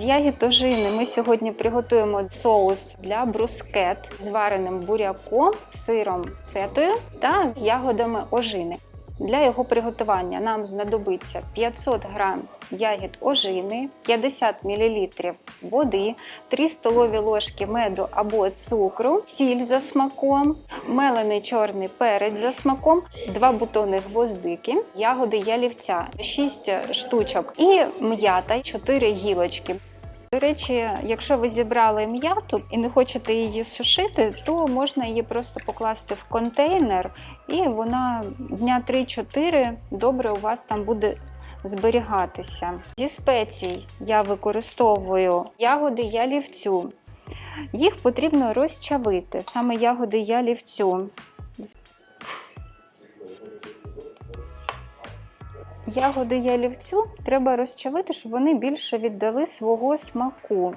З ягід ожини ми сьогодні приготуємо соус для брускет з вареним буряком, сиром фетою та ягодами ожини. Для його приготування нам знадобиться 500 г ягід ожини, 50 мл води, 3 столові ложки меду або цукру, сіль за смаком, мелений чорний перець за смаком, 2 бутони гвоздики, ягоди ялівця, 6 штучок і м'ята, 4 гілочки. До речі, якщо ви зібрали м'яту і не хочете її сушити, то можна її просто покласти в контейнер, і вона дня 3-4 добре у вас там буде зберігатися. Зі спецій я використовую ягоди ялівцю. Їх потрібно розчавити, саме ягоди ялівцю. Ягоди ялівцю треба розчавити, щоб вони більше віддали свого смаку.